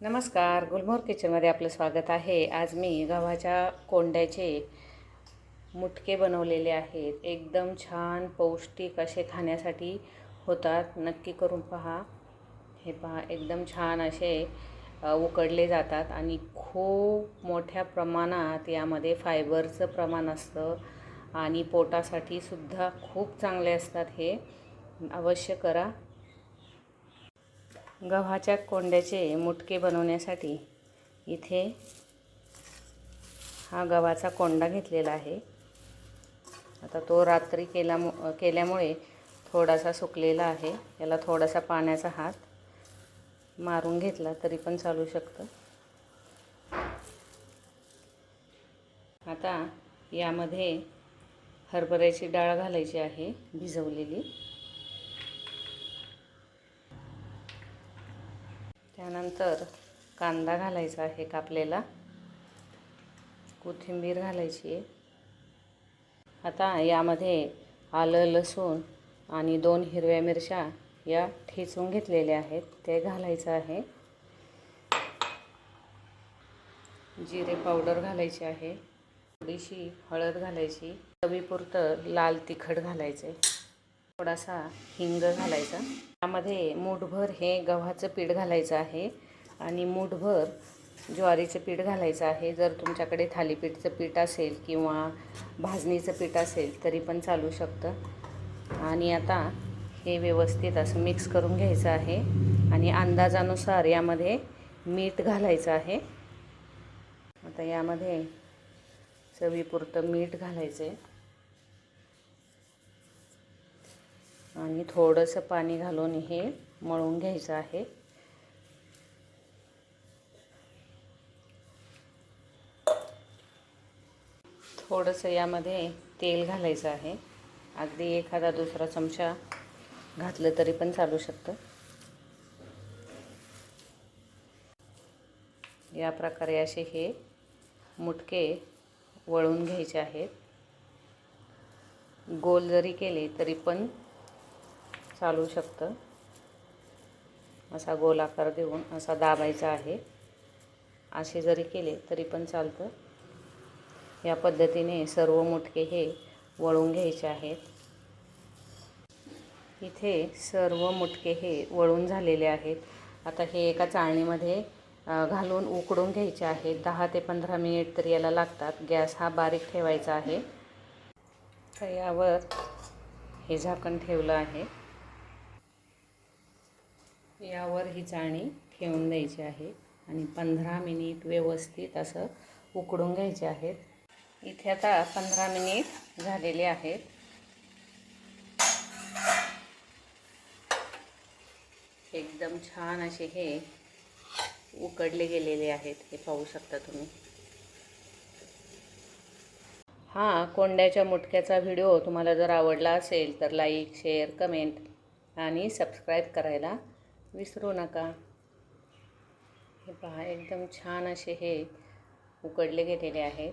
नमस्कार गुलमोर किचनमध्ये आपलं स्वागत आहे. आज मी गव्हाच्या कोंड्याचे मुटके बनवलेले आहेत. एकदम छान पौष्टिक असे खाण्यासाठी होतात. नक्की करून पहा. हे पहा एकदम छान असे उकडले जातात आणि खूप मोठ्या प्रमाणात यामध्ये फायबरचं प्रमाण असतं आणि पोटासाठी सुद्धा खूप चांगले असतात हे. अवश्य करा. गव्हाच्या कोंड्याचे मुटके बनवण्यासाठी इथे हा गव्हाचा कोंडा घेतलेला आहे. आता तो रात्री केला केल्यामुळे थोडासा सुकलेला आहे. याला थोडासा पाण्याचा हात मारून घेतला तरी पण चालू शकतं. आता यामध्ये हरभऱ्याची डाळ घालायची आहे भिजवलेली. त्यानंतर कांदा घालायचा आहे कापलेला. कोथिंबीर घालायची आहे. आता यामध्ये आलं लसूण आणि दोन हिरव्या मिरच्या या ठेचून घेतलेल्या आहेत. ते घालायचं आहे. जिरे पावडर घालायची आहे. थोडीशी हळद घालायची. चवीपुरतं लाल तिखट घालायचे थोडासा हिंग घालायचा. त्यामध्ये मूठभर हे गव्हाचं पीठ घालायचं आहे. आणि मूठभर ज्वारीचं पीठ घालायचं आहे. जर तुमच्याकडे थालीपीठचं पीठ असेल किंवा भाजणीचं पीठ असेल तरी पण चालू शकतं. आणि आता हे व्यवस्थित असं मिक्स करून घ्यायचं आहे. आणि अंदाजानुसार यामध्ये मीठ घालायचं आहे. आता यामध्ये चवीपुरतं मीठ घालायचं आहे आणि थोडंसं पाणी घालून हे मळून घ्यायचं आहे. थोडंसं यामध्ये तेल घालायचं आहे. अगदी एखादा दुसरा चमचा घातलं तरी पण चालू शकतं. या प्रकारे असे हे मुटके वळून घ्यायचे आहेत. गोल जरी केले तरी पण चालू शकतं. असा गोलाकार देऊन असा दाबायचा आहे. असे जरी केले तरी पण चालतं. या पद्धतीने सर्व मुटके हे वळून घ्यायचे आहेत. इथे सर्व मुटके हे वळून झालेले आहेत. आता हे एका चाळणीमध्ये घालून उकडून घ्यायचे आहेत. दहा ते पंधरा मिनिट तरी याला लागतात. गॅस हा बारीक ठेवायचा आहे. तर यावर हे झाकण ठेवलं आहे. यावर ही चाळणी ठेवून द्यायची आहे आणि पंधरा मिनिट व्यवस्थित असं उकडून घ्यायचे आहेत. इथे आता पंधरा मिनिट झालेले आहेत. एकदम छान असे हे उकडले गेलेले आहेत. हे पाहू शकता तुम्ही. हां कोंड्याच्या मुटक्याचा व्हिडिओ तुम्हाला जर आवडला असेल तर लाईक शेअर कमेंट आणि सबस्क्राईब करायला विसरू नका. हे पहा एकदम छान असे हे उकडले गेलेले आहेत.